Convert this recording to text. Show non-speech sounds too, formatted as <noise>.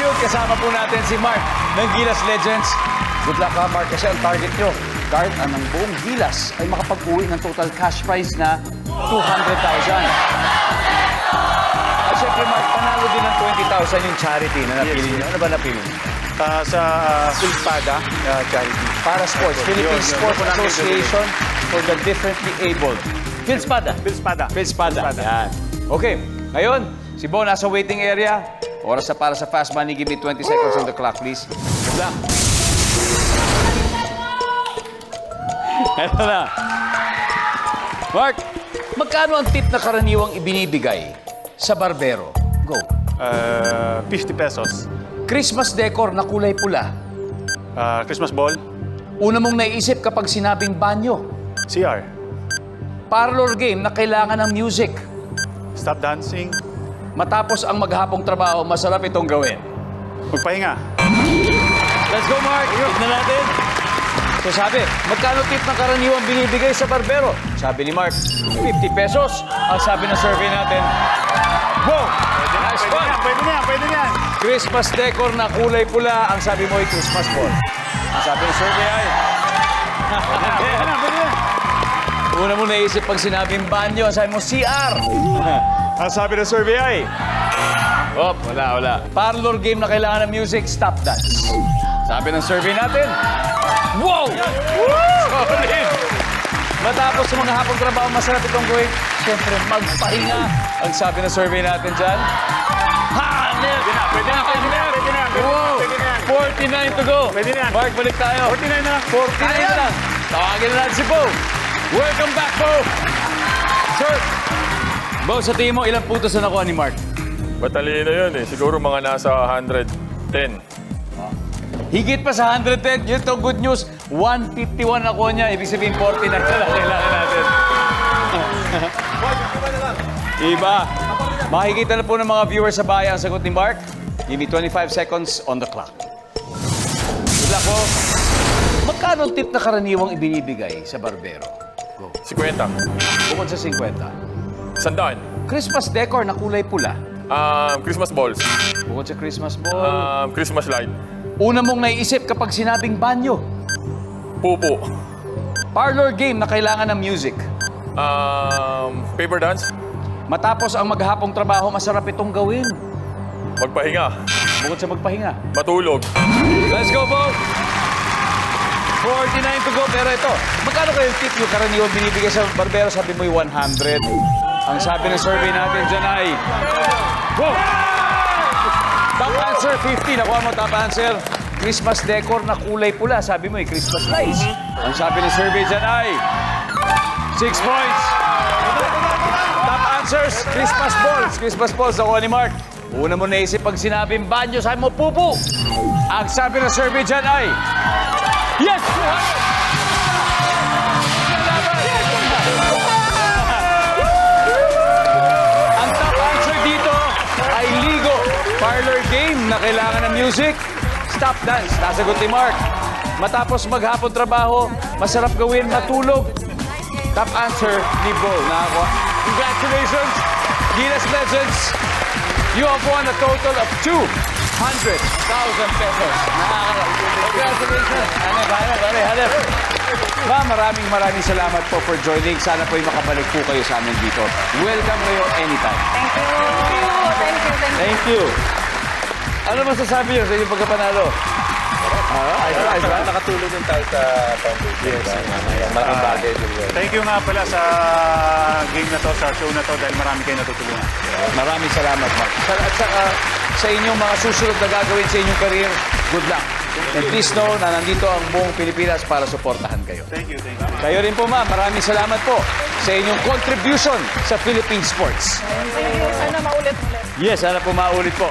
Field. Kasama po natin si Mark ng Gilas Legends. Good luck ha, Mark, kasi ang target nyo, guard ang ng buong Gilas ay makapag-uwi ng total cash prize na 200,000. At syempre, Mark, panalo din ng 20,000 yung charity na napili Yes, nyo. Ano ba napili nyo? Ah, sa uh, Pulspada uh, charity. Para Sports, Philippine. Sports Association for the Differently Abled. Philspada. Pulspada. Philspada. Yan. Okay, ngayon, si Bo nasa waiting area. Oras na para sa fast money. Give me 20 seconds on the clock, please. Good luck. Eto na. Mark, magkano ang tip na karaniwang ibinibigay sa barbero? Go. Uh, 50 pesos. Christmas decor na kulay pula. Uh, Christmas ball. Una mong naiisip kapag sinabing banyo. CR. Parlor game na kailangan ng music. Stop dancing. Matapos ang maghapong trabaho, masarap itong gawin. Magpahinga. Let's go, Mark! Tignan natin. So sabi, magkano tip ng karaniwang binibigay sa barbero? Sabi ni Mark, 50 pesos. Ang sabi ng survey natin, Wow! Nice Pwede one! na, pwede na, pwede na. Christmas decor na kulay pula. Ang sabi mo ay Christmas ball. Ang sabi ng survey ay... Pwede na, pwede na. Una mo naisip pag sinabing banyo, sabi mo CR. <laughs> ang sabi ng survey ay... Oh, wala, wala. Parlor game na kailangan ng music, stop dance. Sabi ng survey natin, Wow! Solid! Matapos sa mga hapong trabaho, masarap itong gawin. Siyempre, magpahinga. Ang sabi ng survey natin dyan, Hanep! Pwede na, pwede na, pwede na, pwede na, pwede na, Wow! pwede na. 49 to go. Pwede na. Mark, balik tayo. 49 na. 49 na lang. Tawagin na natin si Bo. Welcome back, Bo. Sir. Bo, sa tingin mo, ilang puntos na nakuha ni Mark? Matalino yun eh. Siguro mga nasa 110. Higit pa sa 110. Yun to, good news. 151 nakuha niya. Ibig sabihin, 49 na lang kailangan natin. Iba. Makikita na po ng mga viewers sa bahay ang sagot ni Mark. Give me 25 seconds on the clock. Good luck po. Magkano tip na karaniwang ibinibigay sa barbero? Go. 50. Bukod sa 50. Sandaan. Christmas decor na kulay pula. Um, Christmas balls. Bukod sa Christmas ball. Um, Christmas light. Una mong naiisip kapag sinabing banyo. Pupo. Parlor game na kailangan ng music. Um, paper dance. Matapos ang maghapong trabaho, masarap itong gawin. Magpahinga. Bukod sa magpahinga. Matulog. Let's go, Bo! 49 to go, pero ito. Magkano kayo tip yung karaniwang binibigay sa barbero? Sabi mo yung 100. Ang sabi ng survey natin dyan ay... Wow! Top answer, 50. Nakuha mo top answer. Christmas decor na kulay pula. Sabi mo eh, Christmas lights. Ang sabi ng survey dyan ay... 6 points. Top answers, Christmas balls. Christmas balls, nakuha ni Mark. Una mo naisip pag sinabing banyo, sabi mo pupu. Ang sabi ng survey dyan ay... Yes! Ang top answer dito ay Ligo. Parlor game na kailangan ng music. Stop dance. Nasagot ni Mark. Matapos maghapon trabaho, masarap gawin, matulog. Top answer ni Bo. Nakakuha. Congratulations, Gilas Legends. You have won a total of 200,000 pesos. Nakaka- Congratulations. Hanep, hanep, hanep, hanep. Ma'am, maraming maraming salamat po for joining. Sana po'y makabalik po kayo sa amin dito. Welcome kayo anytime. Thank you. Thank you. Thank you. Thank you. Ano masasabi niyo sa inyong pagkapanalo? Ah, ayos, ayos, ayos. Nakatulong din tayo sa foundation. Yes. Malaking bagay din yun. Thank you nga pala sa game na to, sa show na to, dahil marami kayo natutulungan. Maraming salamat, Mark. Sa, at saka sa inyong mga susunod na gagawin sa inyong career, good luck. And please know na nandito ang buong Pilipinas para suportahan kayo. Thank you, thank you. Kayo rin po, ma'am. Maraming salamat po sa inyong contribution sa Philippine sports. Thank you. Sana maulit-ulit. Yes, sana po maulit po.